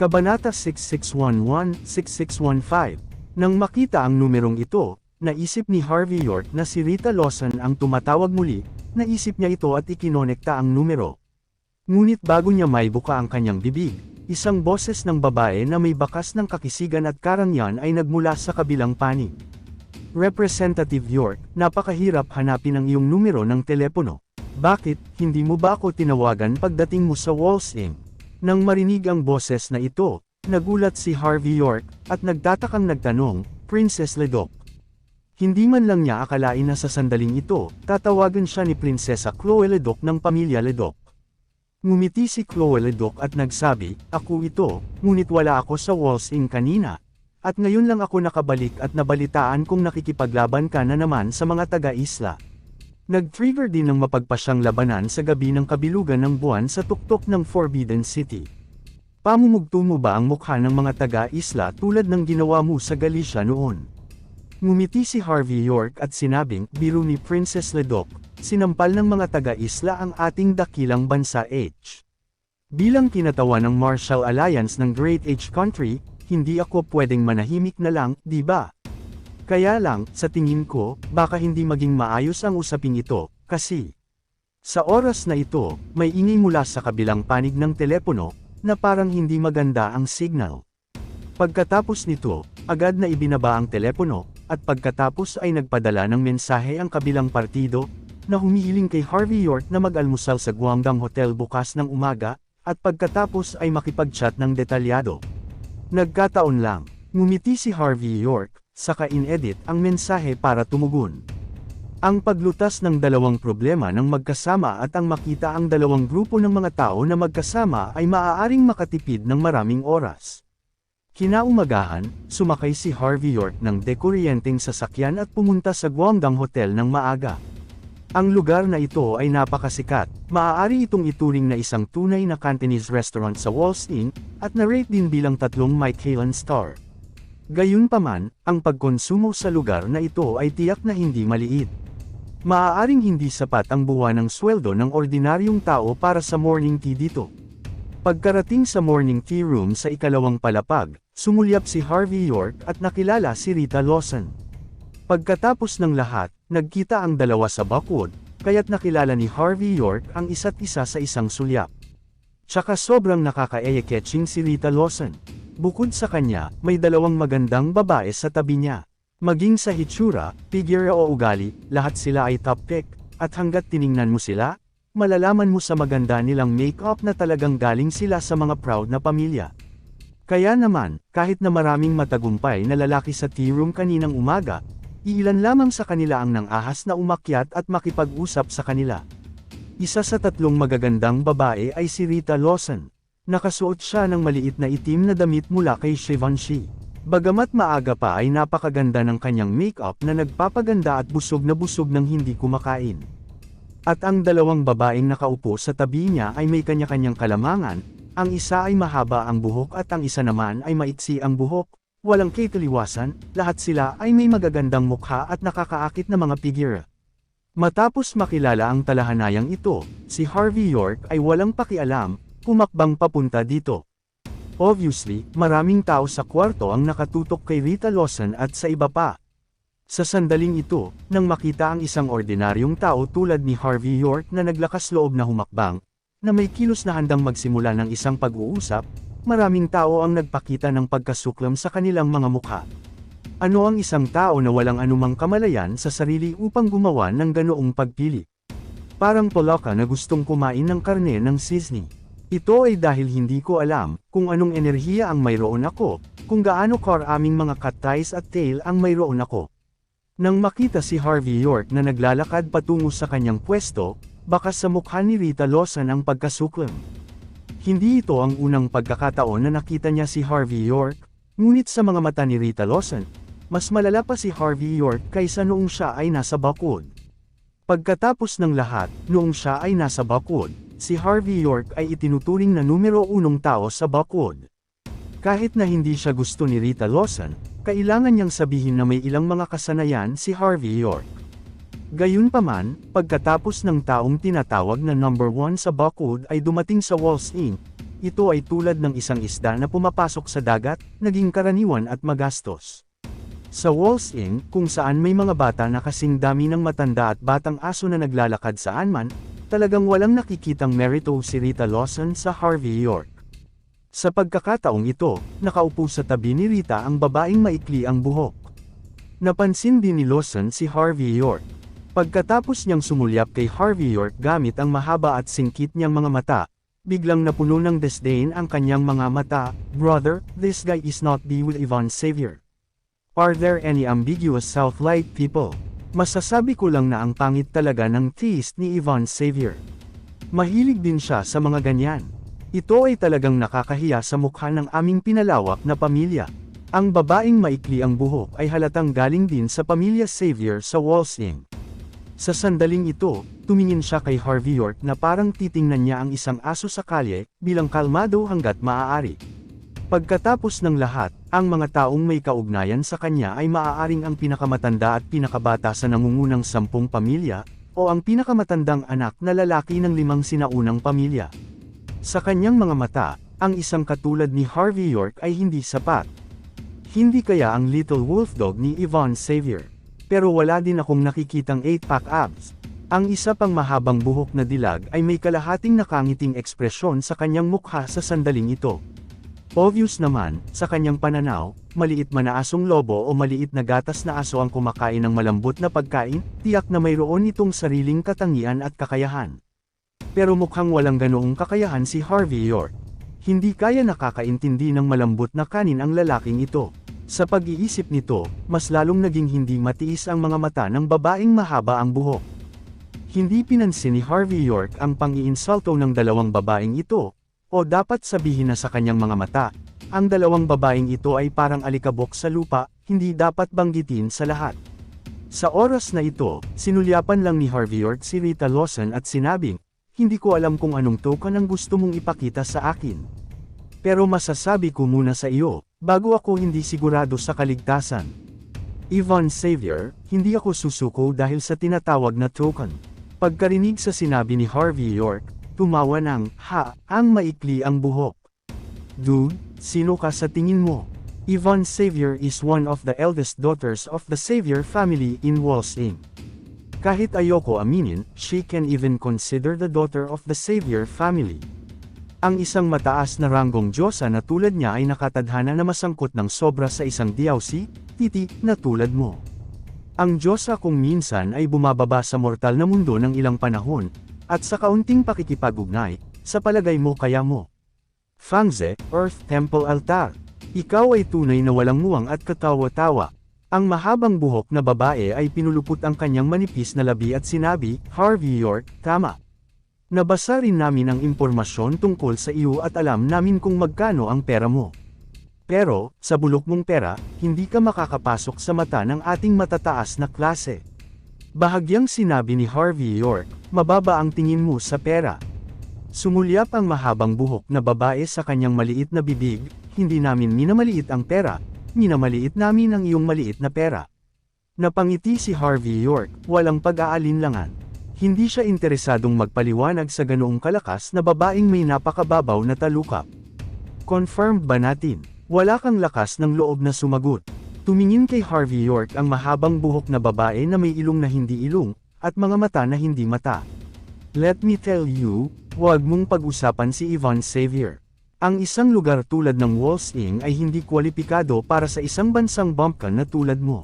Kabanata 6611-6615 Nang makita ang numerong ito, naisip ni Harvey York na si Rita Lawson ang tumatawag muli, naisip niya ito at ikinonekta ang numero. Ngunit bago niya may buka ang kanyang bibig, isang boses ng babae na may bakas ng kakisigan at karangyan ay nagmula sa kabilang panig. Representative York, napakahirap hanapin ang iyong numero ng telepono. Bakit, hindi mo ba ako tinawagan pagdating mo sa Walls Inc? Nang marinig ang boses na ito, nagulat si Harvey York, at nagtatakang nagtanong, Princess Ledoc. Hindi man lang niya akalain na sa sandaling ito, tatawagan siya ni Prinsesa Chloe Ledoc ng pamilya Ledoc. Ngumiti si Chloe Ledoc at nagsabi, Ako ito, ngunit wala ako sa Walls Inc kanina. At ngayon lang ako nakabalik at nabalitaan kung nakikipaglaban ka na naman sa mga taga-isla. Nag-trigger din ng mapagpasyang labanan sa gabi ng kabilugan ng buwan sa tuktok ng Forbidden City. Pamumugto mo ba ang mukha ng mga taga-isla tulad ng ginawa mo sa Galicia noon? Ngumiti si Harvey York at sinabing, biro ni Princess Ledoc, sinampal ng mga taga-isla ang ating dakilang bansa H. Bilang kinatawa ng Marshall Alliance ng Great H Country, hindi ako pwedeng manahimik na lang, di ba? Kaya lang, sa tingin ko, baka hindi maging maayos ang usaping ito, kasi sa oras na ito, may ingay mula sa kabilang panig ng telepono, na parang hindi maganda ang signal. Pagkatapos nito, agad na ibinaba ang telepono, at pagkatapos ay nagpadala ng mensahe ang kabilang partido, na humihiling kay Harvey York na mag-almusal sa Guangdong Hotel bukas ng umaga, at pagkatapos ay makipag-chat ng detalyado. Nagkataon lang, ngumiti si Harvey York, saka in-edit ang mensahe para tumugon. Ang paglutas ng dalawang problema ng magkasama at ang makita ang dalawang grupo ng mga tao na magkasama ay maaaring makatipid ng maraming oras. Kinaumagahan, sumakay si Harvey York ng dekuryenteng sasakyan at pumunta sa Guangdong Hotel ng maaga. Ang lugar na ito ay napakasikat, maaari itong ituring na isang tunay na Cantonese restaurant sa Walls Inn, at na-rate din bilang tatlong Michelin star. Gayunpaman, ang pagkonsumo sa lugar na ito ay tiyak na hindi maliit. Maaaring hindi sapat ang buwan ng sweldo ng ordinaryong tao para sa morning tea dito. Pagkarating sa morning tea room sa ikalawang palapag, sumulyap si Harvey York at nakilala si Rita Lawson. Pagkatapos ng lahat, nagkita ang dalawa sa Buckwood, kaya't nakilala ni Harvey York ang isa't isa sa isang sulyap. Tsaka sobrang nakaka-eye-catching si Rita Lawson. Bukod sa kanya, may dalawang magandang babae sa tabi niya. Maging sa hitsura, figure o ugali, lahat sila ay top pick, at hanggat tiningnan mo sila, malalaman mo sa maganda nilang make-up na talagang galing sila sa mga proud na pamilya. Kaya naman, kahit na maraming matagumpay na lalaki sa tea room kaninang umaga, iilan lamang sa kanila ang nang-ahas na umakyat at makipag-usap sa kanila. Isa sa tatlong magagandang babae ay si Rita Lawson. Nakasuot siya ng maliit na itim na damit mula kay Givenchy. Bagamat maaga pa ay napakaganda ng kanyang make-up na nagpapaganda at busog na busog ng hindi kumakain. At ang dalawang babaeng nakaupo sa tabi niya ay may kanya-kanyang kalamangan, ang isa ay mahaba ang buhok at ang isa naman ay maitsi ang buhok, walang kitaliwasan, lahat sila ay may magagandang mukha at nakakaakit na mga figure. Matapos makilala ang talahanayang ito, si Harvey York ay walang pakialam, pumakbang papunta dito. Obviously, maraming tao sa kwarto ang nakatutok kay Rita Lawson at sa iba pa. Sa sandaling ito, nang makita ang isang ordinaryong tao tulad ni Harvey York na naglakas loob na humakbang, na may kilos na handang magsimula ng isang pag-uusap, maraming tao ang nagpakita ng pagkasuklam sa kanilang mga mukha. Ano ang isang tao na walang anumang kamalayan sa sarili upang gumawa ng ganoong pagpili? Parang poloka na gustong kumain ng karne ng sisni. Ito ay dahil hindi ko alam kung anong enerhiya ang mayroon ako, kung gaano karaming mga cut-ties at tail ang mayroon ako. Nang makita si Harvey York na naglalakad patungo sa kanyang pwesto, baka sa mukha ni Rita Lawson ang pagkasuklam. Hindi ito ang unang pagkakataon na nakita niya si Harvey York, ngunit sa mga mata ni Rita Lawson, mas malala pa si Harvey York kaysa noong siya ay nasa Buckwood. Pagkatapos ng lahat, noong siya ay nasa Buckwood, si Harvey York ay itinuturing na numero unong tao sa Buckwood. Kahit na hindi siya gusto ni Rita Lawson, kailangan niyang sabihin na may ilang mga kasanayan si Harvey York. Gayunpaman, pagkatapos ng taong tinatawag na number 1 sa Buckwood ay dumating sa Walls Inc., ito ay tulad ng isang isda na pumapasok sa dagat, naging karaniwan at magastos. Sa Walls Inn, kung saan may mga bata na kasing dami ng matanda at batang aso na naglalakad saan man, talagang walang nakikitang merito si Rita Lawson sa Harvey York. Sa pagkakataong ito, nakaupo sa tabi ni Rita ang babaeng maikli ang buhok. Napansin din ni Lawson si Harvey York. Pagkatapos niyang sumulyap kay Harvey York gamit ang mahaba at singkit niyang mga mata, biglang napuno ng disdain ang kanyang mga mata, Brother, this guy is not the with Yvonne Savior. Are there any ambiguous Southlight people? Masasabi ko lang na ang pangit talaga ng taste ni Yvonne Savior. Mahilig din siya sa mga ganyan. Ito ay talagang nakakahiya sa mukha ng aming pinalawak na pamilya. Ang babaeng maikli ang buhok ay halatang galing din sa pamilya Savior sa Walsing. Sa sandaling ito, tumingin siya kay Harvey York na parang titingnan niya ang isang aso sa kalye, bilang kalmado hanggat maaari. Pagkatapos ng lahat, ang mga taong may kaugnayan sa kanya ay maaaring ang pinakamatanda at pinakabata sa nangungunang sampung pamilya, o ang pinakamatandang anak na lalaki ng limang sinaunang pamilya. Sa kanyang mga mata, ang isang katulad ni Harvey York ay hindi sapat. Hindi kaya ang little wolfdog ni Yvonne Savior. Pero wala din akong nakikitang 8-pack abs. Ang isa pang mahabang buhok na dilag ay may kalahating nakangiting ekspresyon sa kanyang mukha sa sandaling ito. Obvious naman, sa kanyang pananaw, maliit man na asong lobo o maliit na gatas na aso ang kumakain ng malambot na pagkain, tiyak na mayroon itong sariling katangian at kakayahan. Pero mukhang walang ganoong kakayahan si Harvey York. Hindi kaya nakakaintindi ng malambot na kanin ang lalaking ito. Sa pag-iisip nito, mas lalong naging hindi matiis ang mga mata ng babaeng mahaba ang buhok. Hindi pinansin ni Harvey York ang pang-iinsulto ng dalawang babaeng ito, o dapat sabihin na sa kanyang mga mata, ang dalawang babaeng ito ay parang alikabok sa lupa, hindi dapat banggitin sa lahat. Sa oras na ito, sinulyapan lang ni Harvey York si Rita Lawson at sinabing, hindi ko alam kung anong token ang gusto mong ipakita sa akin. Pero masasabi ko muna sa iyo, bago ako hindi sigurado sa kaligtasan. Yvonne Savior, hindi ako susuko dahil sa tinatawag na token. Pagkarinig sa sinabi ni Harvey York, tumawa ng, ha, ang maikli ang buhok. Dude, sino ka sa tingin mo? Yvonne Savior is one of the eldest daughters of the Savior family in Walsing. Kahit ayoko aminin, she can even consider the daughter of the Savior family. Ang isang mataas na ranggong Diyosa na tulad niya ay nakatadhana na masangkot ng sobra sa isang DOC, titi, na tulad mo. Ang Diyosa kung minsan ay bumababa sa mortal na mundo ng ilang panahon, at sa kaunting pakikipag-ugnay, sa palagay mo kaya mo. Fangze, Earth Temple Altar. Ikaw ay tunay na walang muwang at katawa-tawa. Ang mahabang buhok na babae ay pinulupot ang kanyang manipis na labi at sinabi, Harvey York, tama. Nabasa rin namin ang impormasyon tungkol sa iyo at alam namin kung magkano ang pera mo. Pero, sa bulok mong pera, hindi ka makakapasok sa mata ng ating matataas na klase. Bahagyang sinabi ni Harvey York, mababa ang tingin mo sa pera. Sumulyap ang mahabang buhok na babae sa kanyang maliit na bibig, hindi namin minamaliit ang pera, minamaliit namin ang iyong maliit na pera. Napangiti si Harvey York, walang pag-aalinlangan. Hindi siya interesadong magpaliwanag sa ganoong kalakas na babaeng may napakababaw na talukap. Confirmed ba natin? Wala kang lakas ng loob na sumagot. Tumingin kay Harvey York ang mahabang buhok na babae na may ilong na hindi ilong, at mga mata na hindi mata. Let me tell you, huwag mong pag-usapan si Yvonne Savior. Ang isang lugar tulad ng Walsing ay hindi kwalipikado para sa isang bansang bumpkin na tulad mo.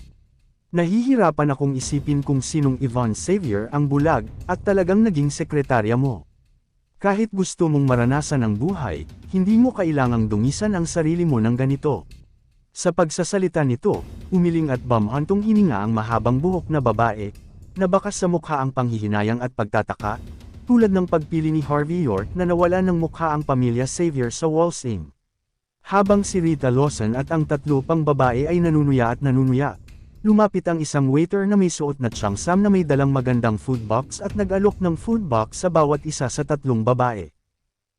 Nahihirapan akong isipin kung sinong Yvonne Savior ang bulag, at talagang naging sekretarya mo. Kahit gusto mong maranasan ang buhay, hindi mo kailangang dungisan ang sarili mo ng ganito. Sa pagsasalita nito, umiling at bamhantong hininga ang mahabang buhok na babae, na bakas sa mukha ang panghihinayang at pagtataka, tulad ng pagpili ni Harvey York na nawala ng mukha ang pamilya Savior sa Walsing. Habang si Rita Lawson at ang tatlo pang babae ay nanunuya at nanunuya, lumapit ang isang waiter na may suot na tsangsam na may dalang magandang food box at nag-alok ng food box sa bawat isa sa tatlong babae.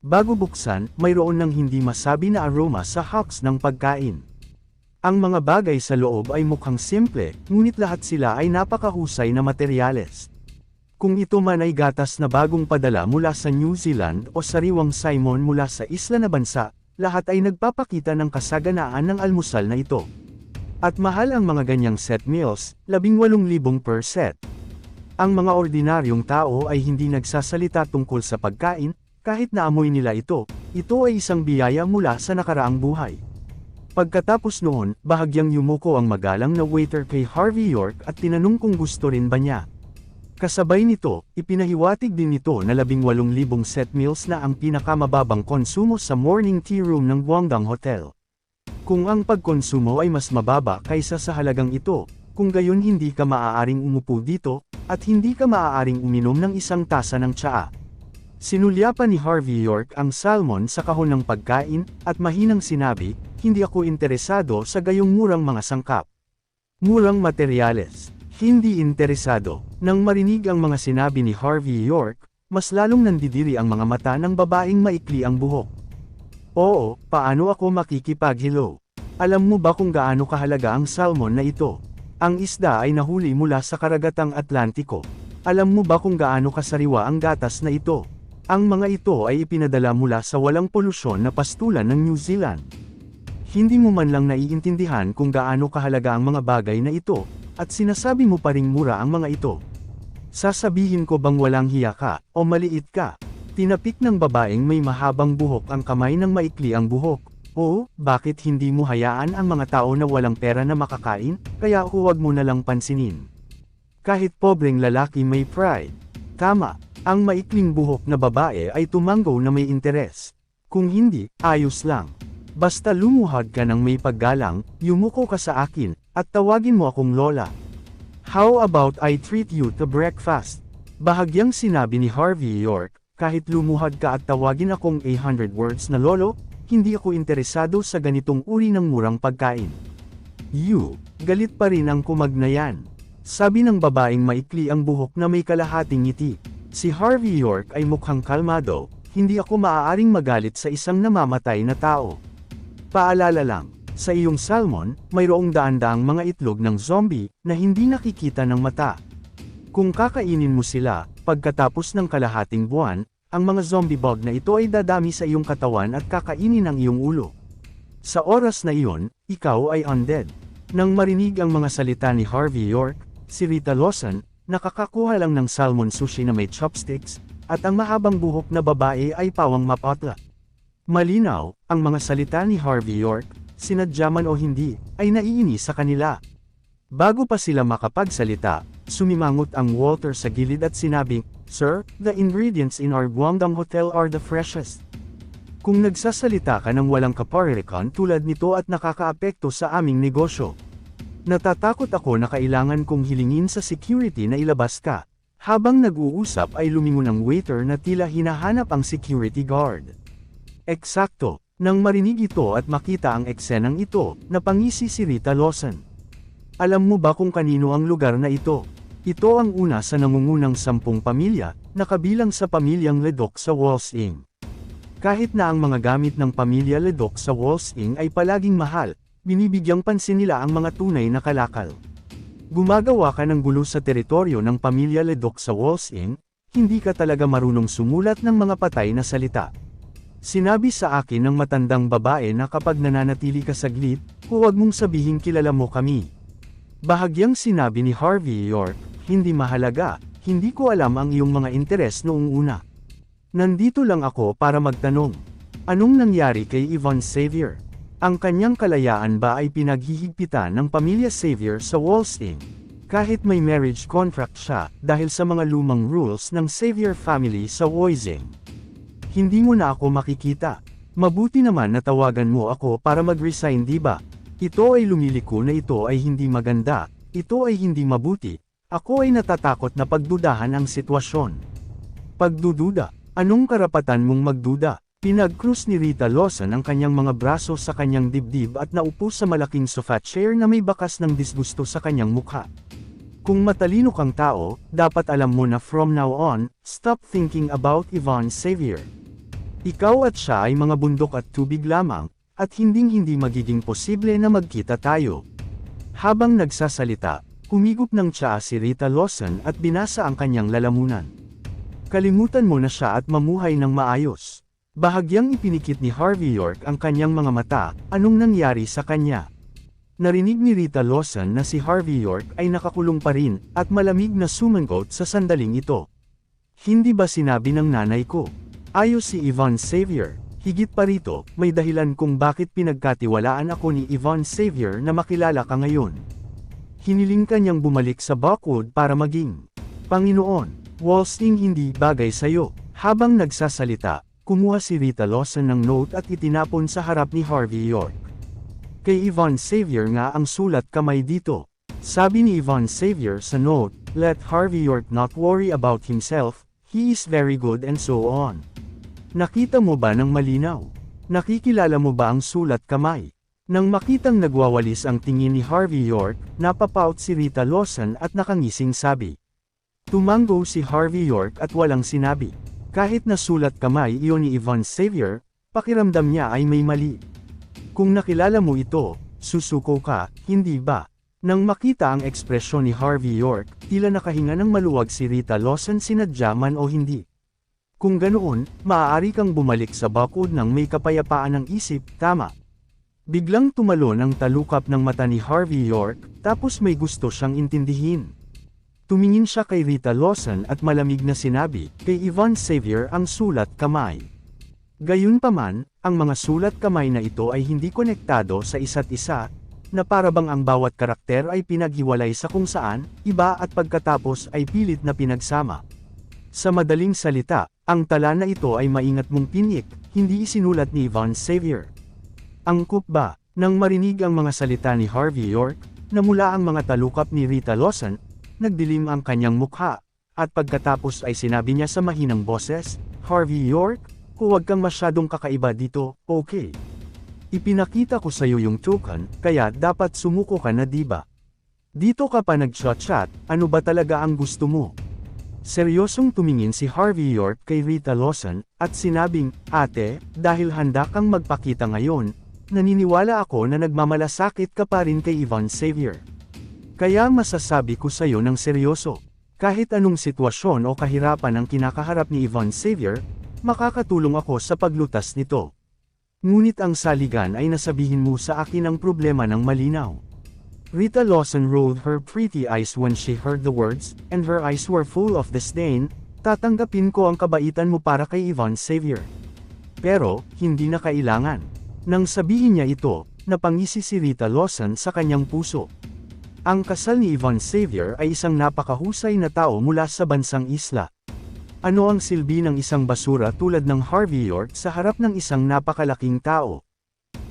Bago buksan, mayroon ng hindi masabi na aroma sa hawks ng pagkain. Ang mga bagay sa loob ay mukhang simple, ngunit lahat sila ay napakahusay na materyales. Kung ito man ay gatas na bagong padala mula sa New Zealand o sariwang Simon mula sa isla na bansa, lahat ay nagpapakita ng kasaganaan ng almusal na ito. At mahal ang mga ganyang set meals, 18,000 per set. Ang mga ordinaryong tao ay hindi nagsasalita tungkol sa pagkain, kahit na amoy nila ito, ito ay isang biyaya mula sa nakaraang buhay. Pagkatapos noon, bahagyang yumuko ang magalang na waiter kay Harvey York at tinanong kung gusto rin ba niya. Kasabay nito, ipinahiwatig din nito na 18,000 set meals na ang pinakamababang konsumo sa morning tea room ng Guangdong Hotel. Kung ang pagkonsumo ay mas mababa kaysa sa halagang ito, kung gayon hindi ka maaaring umupo dito, at hindi ka maaaring uminom ng isang tasa ng tsaa. Sinulyapan ni Harvey York ang salmon sa kahon ng pagkain, at mahinang sinabi, hindi ako interesado sa gayong murang mga sangkap. Murang materyales. Hindi interesado. Nang marinig ang mga sinabi ni Harvey York, mas lalong nandidiri ang mga mata ng babaeng maikli ang buhok. Oo, paano ako makikipag-hello? Alam mo ba kung gaano kahalaga ang salmon na ito? Ang isda ay nahuli mula sa karagatang Atlantiko. Alam mo ba kung gaano kasariwa ang gatas na ito? Ang mga ito ay ipinadala mula sa walang polusyon na pastulan ng New Zealand. Hindi mo man lang naiintindihan kung gaano kahalaga ang mga bagay na ito, at sinasabi mo pa ring mura ang mga ito. Sasabihin ko bang walang hiya ka, o maliit ka? Tinapik ng babaeng may mahabang buhok ang kamay ng maikli ang buhok. Oo, bakit hindi mo hayaan ang mga tao na walang pera na makakain, kaya huwag mo na lang pansinin. Kahit pobreng lalaki may pride. Tama, ang maikling buhok na babae ay tumanggo na may interes. Kung hindi, ayos lang. Basta lumuhad ka ng may paggalang, yumuko ka sa akin, at tawagin mo akong Lola. How about I treat you to breakfast? Bahagyang sinabi ni Harvey York, kahit lumuhad ka at tawagin akong 800 words na lolo, hindi ako interesado sa ganitong uri ng murang pagkain. You, galit pa rin ang kumagnayan. Sabi ng babaeng maikli ang buhok na may kalahating ngiti. Si Harvey York ay mukhang kalmado, hindi ako maaaring magalit sa isang namamatay na tao. Paalala lang, sa iyong salmon, mayroong daan-daang mga itlog ng zombie na hindi nakikita ng mata. Kung kakainin mo sila, pagkatapos ng kalahating buwan, ang mga zombie bug na ito ay dadami sa iyong katawan at kakainin ang iyong ulo. Sa oras na iyon, ikaw ay undead. Nang marinig ang mga salita ni Harvey York, si Rita Lawson, nakakakuha lang ng salmon sushi na may chopsticks, at ang mahabang buhok na babae ay pawang mapatla. Malinaw, ang mga salita ni Harvey York, sinadya o hindi, ay naiinis sa kanila. Bago pa sila makapagsalita, sumimangot ang Walter sa gilid at sinabing, Sir, the ingredients in our Guangdong Hotel are the freshest. Kung nagsasalita ka ng walang kaparirikan tulad nito at nakakaapekto sa aming negosyo. Natatakot ako na kailangan kong hilingin sa security na ilabas ka. Habang nag-uusap ay lumingon ang waiter na tila hinahanap ang security guard. Eksakto, nang marinig ito at makita ang eksenang ito, napangisi si Rita Lawson. Alam mo ba kung kanino ang lugar na ito? Ito ang una sa nangungunang sampung pamilya, na kabilang sa pamilyang Ledoc sa Walsing. Kahit na ang mga gamit ng pamilya Ledoc sa Walsing ay palaging mahal, binibigyang pansin nila ang mga tunay na kalakal. Gumagawa ka ng gulo sa teritoryo ng pamilya Ledoc sa Walsing, hindi ka talaga marunong sumulat ng mga patay na salita. Sinabi sa akin ng matandang babae na kapag nananatili ka saglit, huwag mong sabihin kilala mo kami. Bahagyang sinabi ni Harvey York, hindi mahalaga, hindi ko alam ang iyong mga interes noong una. Nandito lang ako para magtanong. Anong nangyari kay Yvonne Xavier? Ang kanyang kalayaan ba ay pinaghihigpitan ng pamilya Xavier sa Walsing? Kahit may marriage contract siya, dahil sa mga lumang rules ng Xavier family sa Woising. Hindi mo na ako makikita. Mabuti naman na tawagan mo ako para mag-resign di ba? Ito ay lumiliko na ito ay hindi maganda, ito ay hindi mabuti. Ako ay natatakot na pagdudahan ang sitwasyon. Pagdududa, anong karapatan mong magduda? Pinag-cruise ni Rita Lawson ang kanyang mga braso sa kanyang dibdib at naupo sa malaking sofa chair na may bakas ng disgusto sa kanyang mukha. Kung matalino kang tao, dapat alam mo na from now on, stop thinking about Yvonne Xavier. Ikaw at siya ay mga bundok at tubig lamang, at hinding-hindi magiging posible na magkita tayo. Habang nagsasalita, Kumigop ng tsaa si Rita Lawson at binasa ang kanyang lalamunan. Kalimutan mo na siya at mamuhay ng maayos. Bahagyang ipinikit ni Harvey York ang kanyang mga mata, anong nangyari sa kanya? Narinig ni Rita Lawson na si Harvey York ay nakakulong pa rin, at malamig na sumangot sa sandaling ito. Hindi ba sinabi ng nanay ko? Ayos si Yvonne Xavier. Higit pa rito, may dahilan kung bakit pinagkatiwalaan ako ni Yvonne Xavier na makilala ka ngayon. Hiniling ka niyang bumalik sa Buckwood para maging Panginoon, Walsting hindi bagay sa'yo. Habang nagsasalita, kumuha si Rita Lawson ng note at itinapon sa harap ni Harvey York. Kay Yvonne Xavier nga ang sulat kamay dito. Sabi ni Yvonne Xavier sa note, Let Harvey York not worry about himself, he is very good and so on. Nakita mo ba ng malinaw? Nakikilala mo ba ang sulat kamay? Nang makitang nagwawalis ang tingin ni Harvey York, napapout si Rita Lawson at nakangising sabi. Tumango si Harvey York at walang sinabi. Kahit nasulat kamay iyon ni Yvonne Xavier, pakiramdam niya ay may mali. Kung nakilala mo ito, susuko ka, hindi ba? Nang makita ang ekspresyon ni Harvey York, tila nakahinga ng maluwag si Rita Lawson sinadya man o hindi. Kung ganoon, maaari kang bumalik sa bakod ng may kapayapaan ng isip, tama. Biglang tumalon ang talukap ng mata ni Harvey York, tapos may gusto siyang intindihin. Tumingin siya kay Rita Lawson at malamig na sinabi, kay Yvonne Xavier ang sulat kamay. Gayunpaman, ang mga sulat kamay na ito ay hindi konektado sa isa't isa, na parabang ang bawat karakter ay pinaghiwalay sa kung saan, iba at pagkatapos ay pilit na pinagsama. Sa madaling salita, ang tala na ito ay maingat mong pinik, hindi isinulat ni Yvonne Xavier. Angkop ba, nang marinig ang mga salita ni Harvey York, na mula ang mga talukap ni Rita Lawson, nagdilim ang kanyang mukha, at pagkatapos ay sinabi niya sa mahinang boses, Harvey York, huwag kang masyadong kakaiba dito, okay? Ipinakita ko sa'yo yung token, kaya dapat sumuko ka na diba? Dito ka pa nag-chat-chat, ano ba talaga ang gusto mo? Seryosong tumingin si Harvey York kay Rita Lawson, at sinabing, Ate, dahil handa kang magpakita ngayon, naniniwala ako na nagmamalasakit ka pa rin kay Yvonne Xavier. Kaya masasabi ko sa'yo ng seryoso. Kahit anong sitwasyon o kahirapan ang kinakaharap ni Yvonne Xavier, makakatulong ako sa paglutas nito. Ngunit ang saligan ay nasabihin mo sa akin ang problema ng malinaw. Rita Lawson rolled her pretty eyes when she heard the words, and her eyes were full of disdain, tatanggapin ko ang kabaitan mo para kay Yvonne Xavier. Pero, hindi na kailangan. Nang sabihin niya ito, napangisi si Rita Lawson sa kanyang puso. Ang kasal ni Yvonne Xavier ay isang napakahusay na tao mula sa bansang isla. Ano ang silbi ng isang basura tulad ng Harvey York sa harap ng isang napakalaking tao?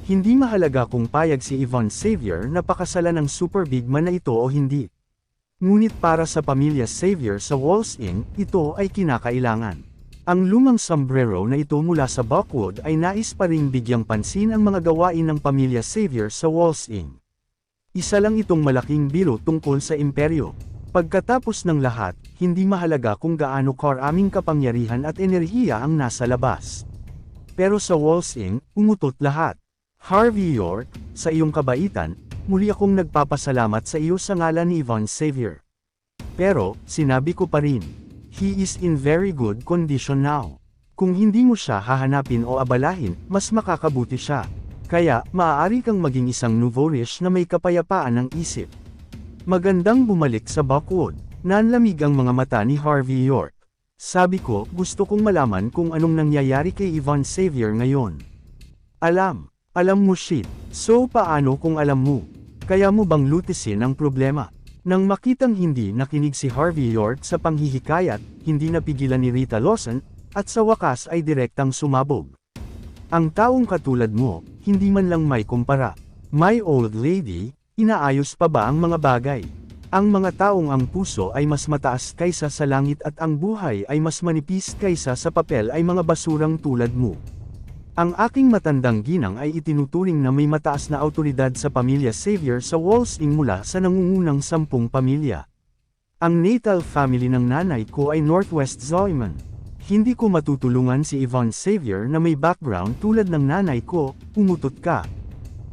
Hindi mahalaga kung payag si Yvonne Xavier na pakasalan ng super big man na ito o hindi. Ngunit para sa pamilya Xavier sa Walls Inn, ito ay kinakailangan. Ang lumang sombrero na ito mula sa Buckwood ay nais pa ring bigyang pansin ang mga gawain ng pamilya Xavier sa Walls Inn. Isa lang itong malaking biro tungkol sa imperyo. Pagkatapos ng lahat, hindi mahalaga kung gaano karaming kapangyarihan at enerhiya ang nasa labas. Pero sa Walls Inn, umutot lahat. Harvey York, sa iyong kabaitan, muli akong nagpapasalamat sa iyo sa ngalan ni Yvonne Xavier. Pero, sinabi ko pa rin, he is in very good condition now. Kung hindi mo siya hahanapin o abalahin, mas makakabuti siya. Kaya, maaari kang maging isang Novorish na may kapayapaan ng isip. Magandang bumalik sa Buckwood. Nanlamig ang mga mata ni Harvey York. Sabi ko, gusto kong malaman kung anong nangyayari kay Yvonne Xavier ngayon. Alam. Alam mo shit. So paano kung alam mo? Kaya mo bang lutisin ang problema? Nang makitang hindi nakinig si Harvey York sa panghihikayat, hindi napigilan ni Rita Lawson, at sa wakas ay direktang sumabog. Ang taong katulad mo, hindi man lang may kumpara. My old lady, inaayos pa ba ang mga bagay? Ang mga taong ang puso ay mas mataas kaysa sa langit at ang buhay ay mas manipis kaysa sa papel ay mga basurang tulad mo. Ang aking matandang ginang ay itinuturing na may mataas na autoridad sa pamilya Xavier sa Walls Inn mula sa nangungunang sampung pamilya. Ang natal family ng nanay ko ay Northwest Zoyman. Hindi ko matutulungan si Yvonne Xavier na may background tulad ng nanay ko, umutot ka.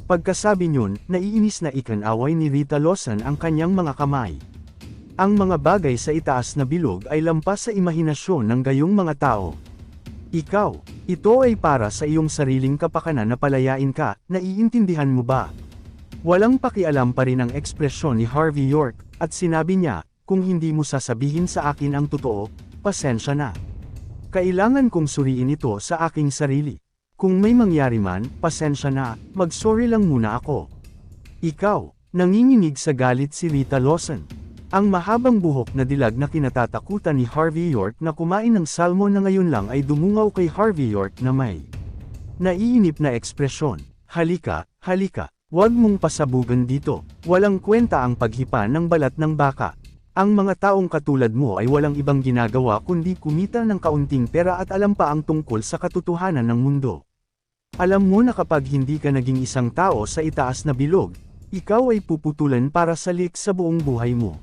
Pagkasabi niyon, naiinis na ikanaway ni Rita Lawson ang kanyang mga kamay. Ang mga bagay sa itaas na bilog ay lampas sa imahinasyon ng gayong mga tao. Ikaw, ito ay para sa iyong sariling kapakanan na palayain ka, naiintindihan mo ba? Walang pakialam pa rin ang ekspresyon ni Harvey York, at sinabi niya, kung hindi mo sasabihin sa akin ang totoo, pasensya na. Kailangan kong suriin ito sa aking sarili. Kung may mangyari man, pasensya na, mag-sorry lang muna ako. Ikaw, nanginginig sa galit si Rita Lawson. Ang mahabang buhok na dilag na kinatatakutan ni Harvey York na kumain ng salmon na ngayon lang ay dumungaw kay Harvey York na may naiinip na ekspresyon. Halika, halika, huwag mong pasabugan dito. Walang kwenta ang paghipa ng balat ng baka. Ang mga taong katulad mo ay walang ibang ginagawa kundi kumita ng kaunting pera at alam pa ang tungkol sa katotohanan ng mundo. Alam mo na kapag hindi ka naging isang tao sa itaas na bilog, ikaw ay puputulan para sa lik sa buong buhay mo.